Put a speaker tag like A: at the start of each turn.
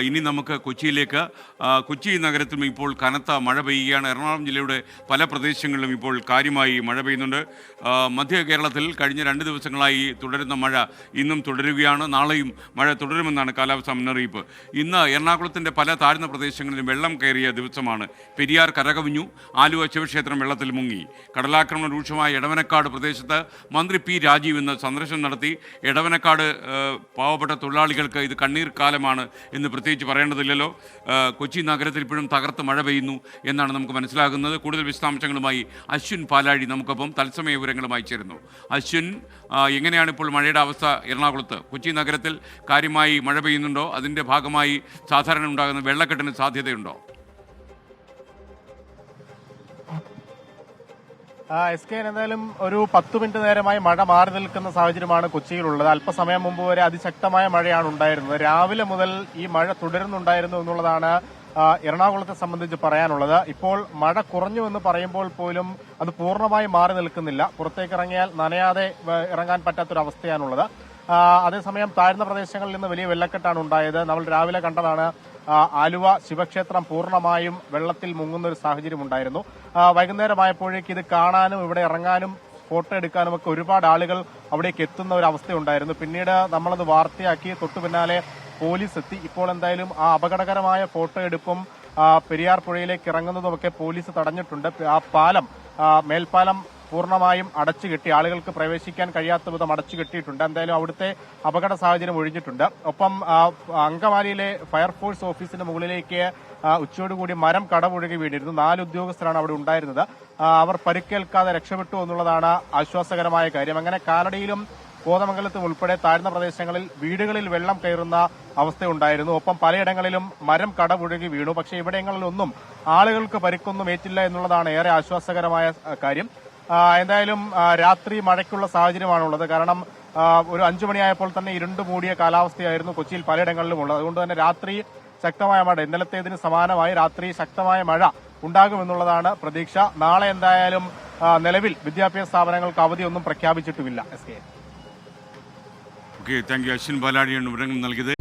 A: ഇനി നമുക്ക് കൊച്ചിയിലേക്ക് കൊച്ചി നഗരത്തിലും ഇപ്പോൾ കനത്ത മഴ പെയ്യുകയാണ്. എറണാകുളം ജില്ലയുടെ പല പ്രദേശങ്ങളിലും ഇപ്പോൾ കാര്യമായി മഴ പെയ്യുന്നുണ്ട്. മധ്യ കേരളത്തിൽ കഴിഞ്ഞ രണ്ട് ദിവസങ്ങളായി തുടരുന്ന മഴ ഇന്നും തുടരുകയാണ്. നാളെയും മഴ തുടരുമെന്നാണ് കാലാവസ്ഥാ മുന്നറിയിപ്പ്. ഇന്ന് എറണാകുളത്തിന്റെ പല താഴ്ന്ന പ്രദേശങ്ങളിലും വെള്ളം കയറിയ ദിവസമാണ്. പെരിയാർ കരകവിഞ്ഞു ആലുവ ശിവക്ഷേത്രം വെള്ളത്തിൽ മുങ്ങി. കടലാക്രമണം രൂക്ഷമായ എടവനക്കാട് പ്രദേശത്ത് മന്ത്രി പി രാജീവ് ഇന്ന് സന്ദർശനം നടത്തി. എടവനക്കാട് ആ, പാവപ്പെട്ട തൊഴിലാളികൾക്ക് ഇത് കണ്ണീർ കാലമാണ് എന്ന് പ്രത്യേകിച്ച് പറയേണ്ടതില്ലല്ലോ. കൊച്ചി നഗരത്തിൽ ഇപ്പോഴും തകർത്ത് മഴ പെയ്യുന്നു എന്നാണ് നമുക്ക് മനസ്സിലാകുന്നത്. കൂടുതൽ വിശദാംശങ്ങളുമായി അശ്വിൻ പാലാഴി നമുക്കൊപ്പം തത്സമയ വിവരങ്ങളുമായി ചേരുന്നു. അശ്വിൻ എങ്ങനെയാണ് ഇപ്പോൾ മഴയുടെ അവസ്ഥ എറണാകുളത്ത്? കൊച്ചി നഗരത്തിൽ കാര്യമായി മഴ പെയ്യുന്നുണ്ടോ? അതിന്റെ ഭാഗമായി സാധാരണ ഉണ്ടാകുന്ന വെള്ളക്കെട്ടിന് സാധ്യതയുണ്ടോ?
B: എസ് കെ എന്തായാലും ഒരു പത്ത് മിനിറ്റ് നേരമായി മഴ മാറി നിൽക്കുന്ന സാഹചര്യമാണ് കൊച്ചിയിലുള്ളത്. അല്പസമയം മുമ്പ് വരെ അതിശക്തമായ മഴയാണ് ഉണ്ടായിരുന്നത്. രാവിലെ മുതൽ ഈ മഴ തുടരുന്നുണ്ടായിരുന്നു എന്നുള്ളതാണ് എറണാകുളത്തെ സംബന്ധിച്ച് പറയാനുള്ളത്. ഇപ്പോൾ മഴ കുറഞ്ഞു എന്ന് പറയുമ്പോൾ പോലും അത് പൂർണമായി മാറി നിൽക്കുന്നില്ല. പുറത്തേക്ക് ഇറങ്ങിയാൽ നനയാതെ ഇറങ്ങാൻ പറ്റാത്തൊരവസ്ഥയാണുള്ളത്. അതേസമയം താഴ്ന്ന പ്രദേശങ്ങളിൽ നിന്ന് വലിയ വെള്ളക്കെട്ടാണ് ഉണ്ടായത്. നമ്മൾ രാവിലെ കണ്ടതാണ് ആലുവ ശിവക്ഷേത്രം പൂർണമായും വെള്ളത്തിൽ മുങ്ങുന്ന ഒരു സാഹചര്യം ഉണ്ടായിരുന്നു. വൈകുന്നേരമായപ്പോഴേക്ക് ഇത് കാണാനും ഇവിടെ ഇറങ്ങാനും ഫോട്ടോ എടുക്കാനും ഒക്കെ ഒരുപാട് ആളുകൾ അവിടേക്ക് എത്തുന്ന ഒരു അവസ്ഥയുണ്ടായിരുന്നു പിന്നീട് നമ്മളത് വാർത്തയാക്കി തൊട്ടു പിന്നാലെ പോലീസ് എത്തി. ഇപ്പോൾ എന്തായാലും ആ അപകടകരമായ ഫോട്ടോ എടുപ്പും പെരിയാർ പുഴയിലേക്ക് ഇറങ്ങുന്നതുമൊക്കെ പോലീസ് തടഞ്ഞിട്ടുണ്ട്. ആ പാലം മേൽപ്പാലം പൂർണമായും അടച്ചു കെട്ടി ആളുകൾക്ക് പ്രവേശിക്കാൻ കഴിയാത്ത വിധം അടച്ചു കെട്ടിയിട്ടുണ്ട്. എന്തായാലും അവിടുത്തെ അപകട സാഹചര്യം ഒഴിഞ്ഞിട്ടുണ്ട്. ഒപ്പം അങ്കമാലിയിലെ ഫയർഫോഴ്സ് ഓഫീസിന്റെ മുകളിലേക്ക് ഉച്ചയോടുകൂടി മരം കടമൊഴുകി വീണിരുന്നു. നാല് ഉദ്യോഗസ്ഥരാണ് അവിടെ ഉണ്ടായിരുന്നത്. അവർ പരിക്കേൽക്കാതെ രക്ഷപ്പെട്ടു എന്നുള്ളതാണ് ആശ്വാസകരമായ കാര്യം. അങ്ങനെ കാലടിയിലും കോതമംഗലത്തും ഉൾപ്പെടെ താഴ്ന്ന പ്രദേശങ്ങളിൽ വീടുകളിൽ വെള്ളം കയറുന്ന അവസ്ഥയുണ്ടായിരുന്നു. ഒപ്പം പലയിടങ്ങളിലും മരം കടപുഴകി വീണു. പക്ഷേ ഇവിടങ്ങളിലൊന്നും ആളുകൾക്ക് പരിക്കൊന്നും ഏറ്റില്ല എന്നുള്ളതാണ് ഏറെ ആശ്വാസകരമായ കാര്യം. എന്തായാലും രാത്രി മഴയ്ക്കുള്ള സാഹചര്യമാണുള്ളത്. കാരണം ഒരു അഞ്ചു മണിയായപ്പോൾ തന്നെ ഇരുണ്ടു മൂടിയ കാലാവസ്ഥയായിരുന്നു കൊച്ചിയിൽ പലയിടങ്ങളിലും ഉള്ളത്. അതുകൊണ്ട് തന്നെ രാത്രി ശക്തമായ മഴ ഇന്നലത്തേതിന് സമാനമായി രാത്രി ശക്തമായ മഴ ഉണ്ടാകുമെന്നുള്ളതാണ് പ്രതീക്ഷ. നാളെ എന്തായാലും നിലവിൽ വിദ്യാഭ്യാസ സ്ഥാപനങ്ങൾക്ക് അവധിയൊന്നും പ്രഖ്യാപിച്ചിട്ടുമില്ല. S K.
A: Okay thank you Ashwin ബാലാടിയാണ് വിവരങ്ങൾ നൽകിയത്.